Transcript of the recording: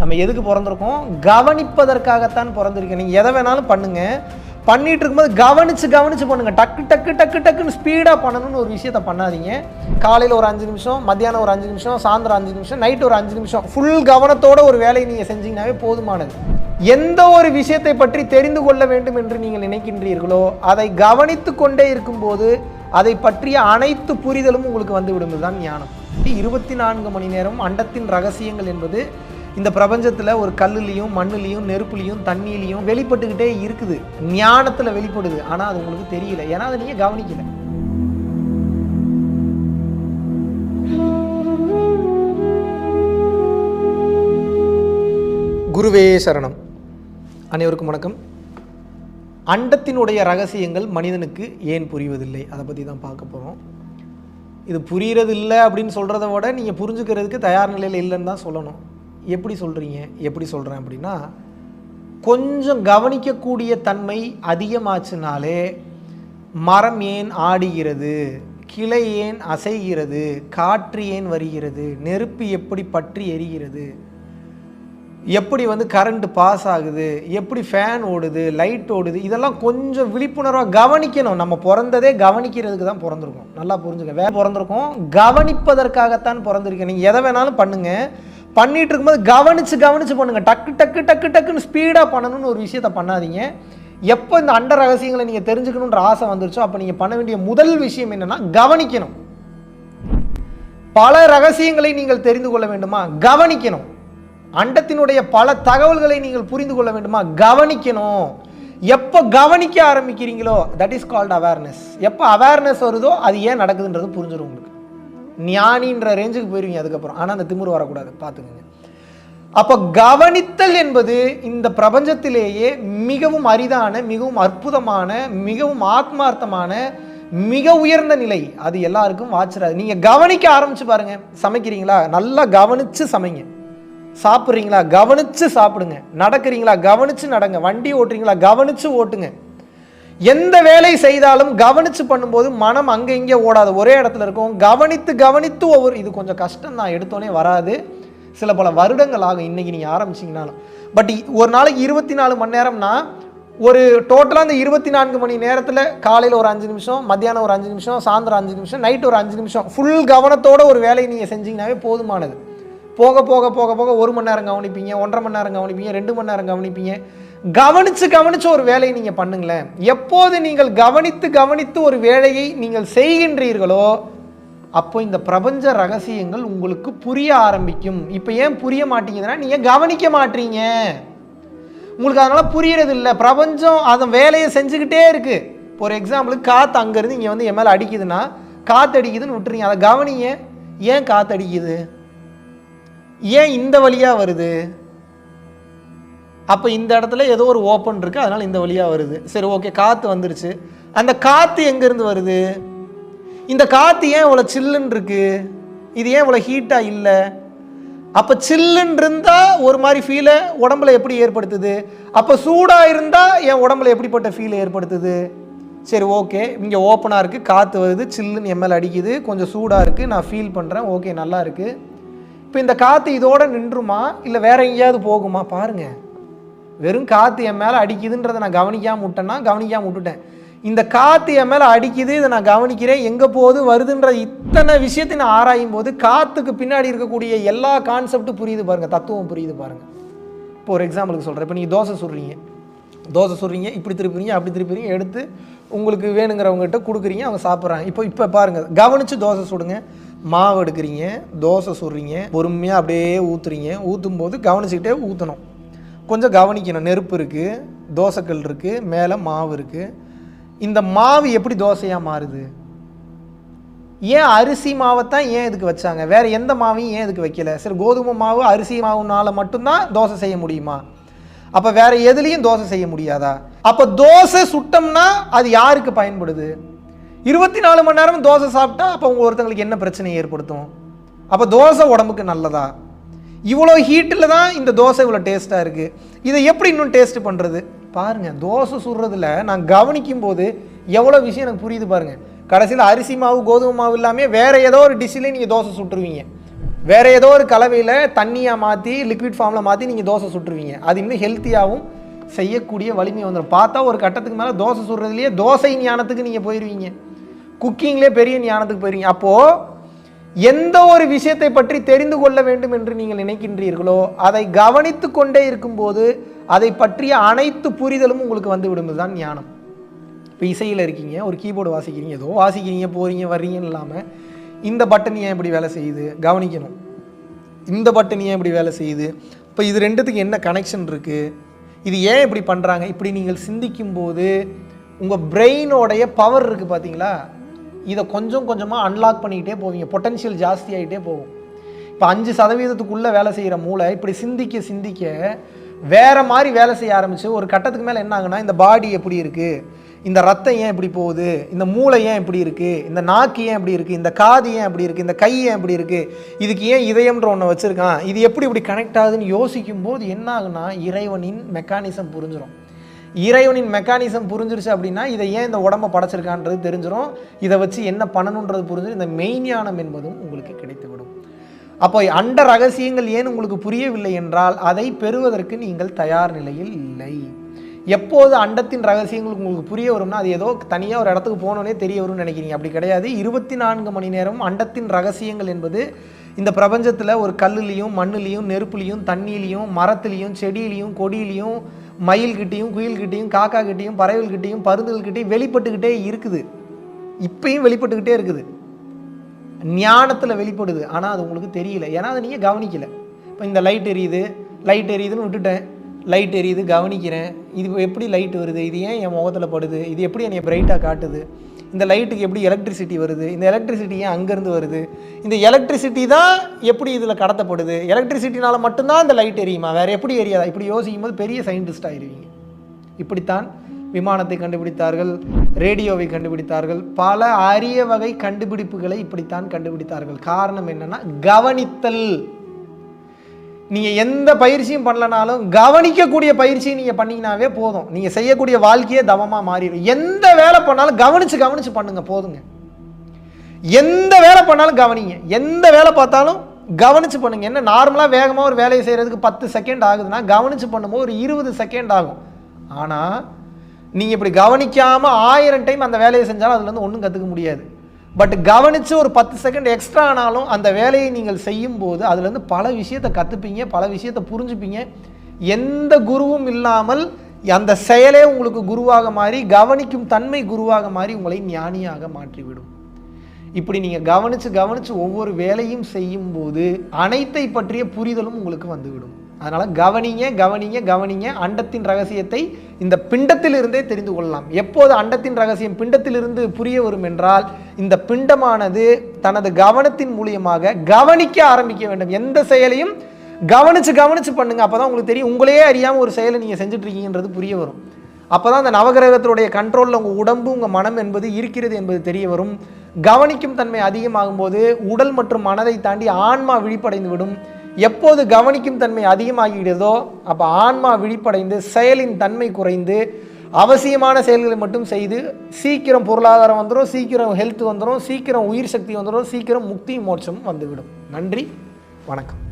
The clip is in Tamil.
நம்ம எதுக்கு பிறந்திருக்கோம்? கவனிப்பதற்காகத்தான் பிறந்திருக்கோம் நீங்கள் எதை வேணாலும் பண்ணுங்க. பண்ணிட்டு இருக்கும்போது கவனிச்சு கவனிச்சு பண்ணுங்க. டக்கு டக்கு டக்கு டக்குன்னு ஸ்பீடாக பண்ணணும்னு ஒரு விஷயத்த பண்ணாதீங்க. காலையில் ஒரு அஞ்சு நிமிஷம் மத்தியானம் ஒரு அஞ்சு நிமிஷம் சாயந்தரம் அஞ்சு நிமிஷம் நைட் ஒரு அஞ்சு நிமிஷம். ஃபுல் கவனத்தோட ஒரு வேலையை நீங்கள் செஞ்சீங்கன்னாவே போதுமானது. எந்த ஒரு விஷயத்தை பற்றி தெரிந்து கொள்ள வேண்டும் என்று நீங்கள் நினைக்கின்றீர்களோ அதை கவனித்து கொண்டே இருக்கும்போது அதை பற்றிய அனைத்து புரிதலும் உங்களுக்கு வந்து விடும் இதுதான் ஞானம். இருபத்தி நான்கு மணி நேரம் அண்டத்தின் ரகசியங்கள் என்பது இந்த பிரபஞ்சத்தில் ஒரு கல்லுலேயும் மண்ணுலேயும் நெருப்புலையும் தண்ணியிலையும் வெளிப்பட்டுக்கிட்டே இருக்குது. ஞானத்தில் வெளிப்படுது. ஆனால் அது உங்களுக்கு தெரியல. ஏன்னா அதை நீங்கள் கவனிக்கல. குருவே சரணம். அனைவருக்கும் வணக்கம். அண்டத்தினுடைய ரகசியங்கள் மனிதனுக்கு ஏன் புரிவதில்லை? அதை பற்றி தான் பார்க்க போகிறோம் இது புரியறதில்லை அப்படின்னு சொல்கிறத விட நீங்கள் புரிஞ்சுக்கிறதுக்கு தயார் நிலையில் இல்லைன்னு தான் சொல்லணும். எப்படி சொல்கிறீங்க எப்படி சொல்கிறேன் அப்படின்னா கொஞ்சம் கவனிக்கக்கூடிய தன்மை அதிகமாச்சுனாலே மரம் ஏன் ஆடுகிறது? கிளை ஏன் அசைகிறது? காற்று ஏன் வருகிறது? நெருப்பு எப்படி பற்றி எரிகிறது? எப்படி வந்து கரண்ட் பாஸ் ஆகுது? எப்படி ஃபேன் ஓடுது? லைட் ஓடுது? இதெல்லாம் கொஞ்சம் விழிப்புணர்வாக கவனிக்கணும். நம்ம பிறந்ததே கவனிக்கிறதுக்கு தான் பிறந்திருக்கோம். நல்லா புரிஞ்சுக்க. வேற பிறந்திருக்கோம். கவனிப்பதற்காகத்தான் பிறந்திருக்கேன். நீங்கள் எதை வேணாலும் பண்ணுங்கள் பண்ணிட்டு இருக்கும்போது கவனித்து கவனித்து பண்ணுங்கள் டக்கு டக்கு டக்கு டக்குன்னு ஸ்பீடாக பண்ணணும்னு ஒரு விஷயத்த பண்ணாதீங்க. எப்போ இந்த அண்ட ரகசியங்களை நீங்கள் தெரிஞ்சுக்கணுன்ற ஆசை வந்துருச்சோ அப்போ நீங்கள் பண்ண வேண்டிய முதல் விஷயம் என்னன்னா கவனிக்கணும். பல ரகசியங்களை நீங்கள் தெரிந்து கொள்ள வேண்டுமா? கவனிக்கணும். அண்டத்தினுடைய பல தகவல்களை நீங்கள் புரிந்து கொள்ள வேண்டுமா? கவனிக்கணும். எப்போ கவனிக்க ஆரம்பிக்கிறீங்களோ தட் இஸ் கால்ட் அவேர்னஸ் எப்போ அவேர்னஸ் வருதோ அது ஏன் நடக்குதுன்றது புரிஞ்சிடும் உங்களுக்கு. ஞானின்ற ரேஞ்சுக்கு போயிருவீங்க அதுக்கப்புறம். ஆனால் அந்த திமிரு வரக்கூடாது. பார்த்துக்கோங்க. அப்போ கவனித்தல் என்பது இந்த பிரபஞ்சத்திலேயே மிகவும் அரிதான மிகவும் அற்புதமான மிகவும் ஆத்மார்த்தமான மிக உயர்ந்த நிலை. அது எல்லாருக்கும் வாச்சிராது. நீங்கள் கவனிக்க ஆரம்பிச்சு பாருங்க. சமைக்கிறீங்களா? நல்லா கவனிச்சு சமைங்க. சாப்பிட்றீங்களா? கவனித்து சாப்பிடுங்க. நடக்கிறீங்களா? கவனித்து நடங்க. வண்டி ஓட்டுறீங்களா? கவனித்து ஓட்டுங்க. எந்த வேலை செய்தாலும் கவனித்து பண்ணும்போது மனம் அங்கே இங்கே ஓடாது. ஒரே இடத்துல இருக்கும். கவனித்து கவனித்து ஒவ்வொரு இது கொஞ்சம் கஷ்டம் தான் எடுத்தோடனே வராது. சில பல வருடங்கள் ஆகும் இன்றைக்கி நீங்கள் ஆரம்பிச்சிங்கனாலும். பட் ஒரு நாளைக்கு இருபத்தி நாலு மணி நேரம்னா ஒரு டோட்டலாக அந்த இருபத்தி நான்கு மணி நேரத்தில் காலையில் ஒரு அஞ்சு நிமிஷம் மத்தியானம் ஒரு அஞ்சு நிமிஷம் சாயந்தரம் அஞ்சு நிமிஷம் நைட் ஒரு அஞ்சு நிமிஷம். ஃபுல் கவனத்தோட ஒரு வேலையை நீங்கள் செஞ்சிங்கனாவே போதுமானது. போக போக போக போக ஒரு மணி நேரம் கவனிப்பீங்க ஒன்றரை மணி நேரம் கவனிப்பீங்க ரெண்டு மணி நேரம் கவனிப்பீங்க. கவனித்து கவனித்து ஒரு வேலையை நீங்கள் பண்ணுங்களேன். எப்போது நீங்கள் கவனித்து கவனித்து ஒரு வேலையை நீங்கள் செய்கின்றீர்களோ அப்போ இந்த பிரபஞ்ச ரகசியங்கள் உங்களுக்கு புரிய ஆரம்பிக்கும். இப்போ ஏன் புரிய மாட்டேங்குதுன்னா நீங்கள் கவனிக்க மாட்டீங்க. உங்களுக்கு அதனால் புரியறது இல்லை பிரபஞ்சம் அதன் வேலையை செஞ்சுக்கிட்டே இருக்குது இப்போ ஒரு எக்ஸாம்பிளுக்கு காற்று அங்கேருந்து இங்கே வந்து என் மேலே அடிக்குதுன்னா காற்று அடிக்குதுன்னு விட்டுறீங்க அதை கவனிங்க. ஏன் காற்று அடிக்குது? ஏன் இந்த வழியாக வருது? அப்போ இந்த இடத்துல ஏதோ ஒரு ஓப்பன் இருக்குது அதனால் இந்த வழியாக வருது. சரி ஓகே காற்று வந்துருச்சு. அந்த காற்று எங்கேருந்து வருது? இந்த காற்று ஏன் இவ்வளோ சில்லுன்னு இருக்கு? இது ஏன் இவ்வளோ ஹீட்டாக இல்லை? அப்போ சில்லுன்னு இருந்தால் ஒரு மாதிரி ஃபீலை உடம்புல எப்படி ஏற்படுத்துது? அப்போ சூடாக இருந்தால் என் உடம்புல எப்படிப்பட்ட ஃபீலை ஏற்படுத்துது? சரி ஓகே இங்கே ஓப்பனாக இருக்குது காற்று வருது சில்லுன்னு எம்எல் அடிக்குது கொஞ்சம் சூடாக இருக்குது நான் ஃபீல் பண்ணுறேன் ஓகே நல்லா இருக்குது இப்போ இந்த காற்று இதோட நின்றுமா? இல்லை வேற எங்கேயாவது போகுமா? பாருங்கள் வெறும் காற்று என் மேலே அடிக்குதுன்றதை நான் கவனிக்காமல் விட்டேன்னா கவனிக்காமல் விட்டுட்டேன். இந்த காற்று என் மேலே அடிக்குது இதை நான் கவனிக்கிறேன். எங்கே போகுது வருதுன்ற இத்தனை விஷயத்தை நான் ஆராயும் போது காற்றுக்கு பின்னாடி இருக்கக்கூடிய எல்லா கான்செப்டும் புரியுது பாருங்கள் தத்துவம் புரியுது பாருங்கள் இப்போ ஒரு எக்ஸாம்பிளுக்கு சொல்கிறேன் இப்போ நீங்கள் தோசை சுடுறீங்க. தோசை சுடுறீங்க இப்படி திருப்புறீங்க அப்படி திருப்புறீங்க எடுத்து உங்களுக்கு வேணுங்கிறவங்ககிட்ட கொடுக்குறீங்க அவங்க சாப்பிட்றாங்க. இப்போ இப்போ பாருங்கள் கவனித்து தோசை சுடுங்க. மாவு எடுக்கிறீங்க தோசை சுடுறீங்க பொறுமையாக அப்படியே ஊற்றுறீங்க ஊற்றும் போது கவனிச்சுக்கிட்டே ஊற்றணும் கொஞ்சம் கவனிக்கணும். நெருப்பு இருக்குது தோசைக்கல் இருக்குது மேலே மாவு இருக்குது இந்த மாவு எப்படி தோசையாக மாறுது? ஏன் அரிசி மாவைத்தான் ஏன் இதுக்கு வச்சாங்க? வேறு எந்த மாவையும் ஏன் இதுக்கு வைக்கல? சரி கோதுமை மாவு அரிசி மாவுனால மட்டும்தான் தோசை செய்ய முடியுமா? அப்போ வேற எதுலேயும் தோசை செய்ய முடியாதா? அப்போ தோசை சுட்டோம்னா அது யாருக்கு பயன்படுது? இருபத்தி நாலு மணி நேரம் தோசை சாப்பிட்டா அப்போ உங்க ஒருத்தங்களுக்கு என்ன பிரச்சனை ஏற்படுத்தும்? அப்போ தோசை உடம்புக்கு நல்லதா? இவ்வளோ ஹீட்டில் தான் இந்த தோசை இவ்வளோ டேஸ்ட்டாக இருக்குது இதை எப்படி இன்னும் டேஸ்ட் பண்ணுறது பாருங்கள் தோசை சுடுறதுல நான் கவனிக்கும் போது எவ்வளோ விஷயம் எனக்கு புரியுது பாருங்கள் கடைசியில் அரிசி மாவு கோதுமை மாவு இல்லாமல் வேறு ஏதோ ஒரு டிஷ்ஷிலே நீங்கள் தோசை சுட்டுருவீங்க. வேறு ஏதோ ஒரு கலவையில் தண்ணியாக மாற்றி லிக்விட் ஃபார்மில் மாற்றி நீங்கள் தோசை சுட்டுருவீங்க. அது இன்னும் ஹெல்த்தியாகவும் செய்யக்கூடிய வலிமை வந்துடும் பார்த்தா ஒரு கட்டத்துக்கு மேலே தோசை சுடுறதுலேயே தோசை ஞானத்துக்கு நீங்கள் போயிடுவீங்க குக்கிங்லேயே பெரிய ஞானத்துக்கு போயிடுவீங்க அப்போது எந்த ஒரு விஷயத்தை பற்றி தெரிந்து கொள்ள வேண்டும் என்று நீங்கள் நினைக்கின்றீர்களோ அதை கவனித்து கொண்டே இருக்கும்போது அதை பற்றிய அனைத்து புரிதலும் உங்களுக்கு வந்து விடுவது தான் ஞானம். இப்போ இசையில் இருக்கீங்க ஒரு கீபோர்டு வாசிக்கிறீங்க ஏதோ வாசிக்கிறீங்க போகிறீங்க வர்றீங்கன்னு இல்லாமல் இந்த பட்டன் ஏன் இப்படி வேலை செய்யுது? கவனிக்கணும். இந்த பட்டன் ஏன் இப்படி வேலை செய்யுது? இப்போ இது ரெண்டுத்துக்கு என்ன கனெக்ஷன் இருக்குது இது ஏன் இப்படி பண்ணுறாங்க இப்படி நீங்கள் சிந்திக்கும்போது உங்கள் பிரெயினோடைய பவர் இருக்குது பார்த்தீங்களா இதை கொஞ்சம் கொஞ்சமாக அன்லாக் பண்ணிக்கிட்டே போவீங்க. பொட்டன்ஷியல் ஜாஸ்தி ஆகிட்டே போகும். இப்போ அஞ்சு சதவீதத்துக்குள்ளே வேலை செய்கிற மூளை இப்படி சிந்திக்க சிந்திக்க வேற மாதிரி வேலை செய்ய ஆரம்பிச்சு ஒரு கட்டத்துக்கு மேலே என்ன ஆகுனா இந்த பாடி எப்படி இருக்குது இந்த ரத்தம் ஏன் இப்படி போகுது? இந்த மூளை ஏன் இப்படி இருக்குது இந்த நாக்கு ஏன் இப்படி இருக்குது இந்த காது ஏன் இப்படி இருக்குது இந்த கை ஏன் இப்படி இருக்குது இதுக்கு ஏன் இதயம்ன்ற ஒன்று வச்சுருக்கான்? இது எப்படி இப்படி கனெக்ட் ஆகுதுன்னு யோசிக்கும் போது என்ன ஆகுனா இறைவனின் மெக்கானிசம் புரிஞ்சிடும் இறைவனின் மெக்கானிசம் புரிஞ்சிருச்சு அப்படின்னா இதை ஏன் இந்த உடம்பை படைச்சிருக்கான்றது தெரிஞ்சிடும் இதை வச்சு என்ன பண்ணணுன்றது புரிஞ்சிடும் இந்த மெய்ஞானம் என்பதும் உங்களுக்கு கிடைத்துவிடும். அப்போ அண்ட ரகசியங்கள் ஏன் உங்களுக்கு புரியவில்லை என்றால் அதை பெறுவதற்கு நீங்கள் தயார் நிலையில் இல்லை. எப்போது அண்டத்தின் ரகசியங்கள் உங்களுக்கு புரிய வரும்னா அது ஏதோ தனியாக ஒரு இடத்துக்கு போனோன்னே தெரிய வரும்னு நினைக்கிறீங்க. அப்படி கிடையாது. இருபத்தி நான்கு மணி நேரம் அண்டத்தின் ரகசியங்கள் என்பது இந்த பிரபஞ்சத்தில் ஒரு கல்லுலேயும் மண்ணுலேயும் நெருப்புலேயும் தண்ணியிலையும் மரத்துலேயும் செடியிலையும் கொடியிலையும் மயில்கிட்டையும் குயில்கிட்டையும் காக்கா கிட்டேயும் பறவைகள்கிட்டையும் பருந்துகள்கிட்டையும் வெளிப்பட்டுக்கிட்டே இருக்குது. இப்பயும் வெளிப்பட்டுக்கிட்டே இருக்குது. ஞானத்தில் வெளிப்படுது. ஆனால் அது உங்களுக்கு தெரியல. ஏன்னா அதை நீங்கள் கவனிக்கலை. இப்போ இந்த லைட் எரியுது. லைட் எரியுதுன்னு விட்டுட்டேன். லைட் எரியுது கவனிக்கிறேன். இது எப்படி லைட் வருது? இது ஏன் என் முகத்தில் படுது? இது எப்படி என்னை பிரைட்டாக காட்டுது? இந்த லைட்டுக்கு எப்படி எலக்ட்ரிசிட்டி வருது? இந்த எலக்ட்ரிசிட்டி ஏன் அங்கேருந்து வருது? இந்த எலக்ட்ரிசிட்டி தான் எப்படி இதில் கடத்தப்படுது? எலக்ட்ரிசிட்டினால் மட்டும்தான் இந்த லைட் எரியுமா? வேறு எப்படி எரியாதா? இப்படி யோசிக்கும் போது பெரிய சயின்டிஸ்ட் ஆயிருவீங்க. இப்படித்தான் விமானத்தை கண்டுபிடித்தார்கள் ரேடியோவை கண்டுபிடித்தார்கள் பல அரிய வகை கண்டுபிடிப்புகளை இப்படித்தான் கண்டுபிடித்தார்கள். காரணம் என்னென்னா கவனித்தல். நீங்கள் எந்த பயிற்சியும் பண்ணலனாலும் கவனிக்கக்கூடிய பயிற்சியை நீங்கள் பண்ணிங்கனாவே போதும். நீங்கள் செய்யக்கூடிய வாழ்க்கையே தவமாக மாறிடும். எந்த வேலை பண்ணாலும் கவனித்து கவனித்து பண்ணுங்கள் போதுங்க. எந்த வேலை பண்ணாலும் கவனிங்க. எந்த வேலை பார்த்தாலும் கவனித்து பண்ணுங்க. என்ன நார்மலாக வேகமாக ஒரு வேலையை செய்கிறதுக்கு பத்து செகண்ட் ஆகுதுன்னா கவனித்து பண்ணும்போது ஒரு இருபது செகண்ட் ஆகும். ஆனால் நீங்கள் இப்படி கவனிக்காமல் ஆயிரம் டைம் அந்த வேலையை செஞ்சாலும் அதுலேருந்து ஒன்றும் கற்றுக்க முடியாது. பட் கவனித்து ஒரு பத்து செகண்ட் எக்ஸ்ட்ரா ஆனாலும் அந்த வேலையை நீங்கள் செய்யும்போது அதுலேருந்து பல விஷயத்தை கற்றுப்பீங்க பல விஷயத்தை புரிஞ்சுப்பீங்க. எந்த குருவும் இல்லாமல் அந்த செயலே உங்களுக்கு குருவாக மாறி கவனிக்கும் தன்மை குருவாக மாறி உங்களை ஞானியாக மாற்றிவிடும். இப்படி நீங்கள் கவனித்து கவனித்து ஒவ்வொரு வேலையும் செய்யும்போது அனைத்தை பற்றிய புரிதலும் உங்களுக்கு வந்துவிடும். அதனால் கவனிங்க கவனிங்க கவனிங்க அண்டத்தின் ரகசியத்தை இந்த பிண்டத்திலிருந்தே தெரிந்து கொள்ளலாம். எப்போது அண்டத்தின் ரகசியம் பிண்டத்திலிருந்து புரிய வரும் என்றால் இந்த பிண்டமானது தனது கவனத்தின் மூலியமாக கவனிக்க ஆரம்பிக்க வேண்டும். எந்த செயலையும் கவனிச்சு பண்ணுங்கள் பண்ணுங்க. அப்பதான் உங்களுக்கு தெரியும் உங்களையே அறியாமல் ஒரு செயலை நீங்கள் செஞ்சுட்ருக்கீங்கன்றது புரிய வரும். அப்பதான் அந்த நவகிரகத்தினுடைய கண்ட்ரோலில் உங்கள் உடம்பு உங்கள் மனம் என்பது இருக்கிறது என்பது தெரிய வரும். கவனிக்கும் தன்மை அதிகமாகும் போது உடல் மற்றும் மனதை தாண்டி ஆன்மா விழிப்படைந்து விடும் எப்போது கவனிக்கும் தன்மை அதிகமாகிடுதோ அப்போ ஆன்மா விழிப்படைந்து செயலின் தன்மை குறைந்து அவசியமான செயல்களை மட்டும் செய்து சீக்கிரம் பொருளாதாரம் வந்துடும் சீக்கிரம் ஹெல்த் வந்துடும் சீக்கிரம் உயிர் சக்தி வந்துடும் சீக்கிரம் முக்தி மோட்சம் வந்துவிடும். நன்றி வணக்கம்.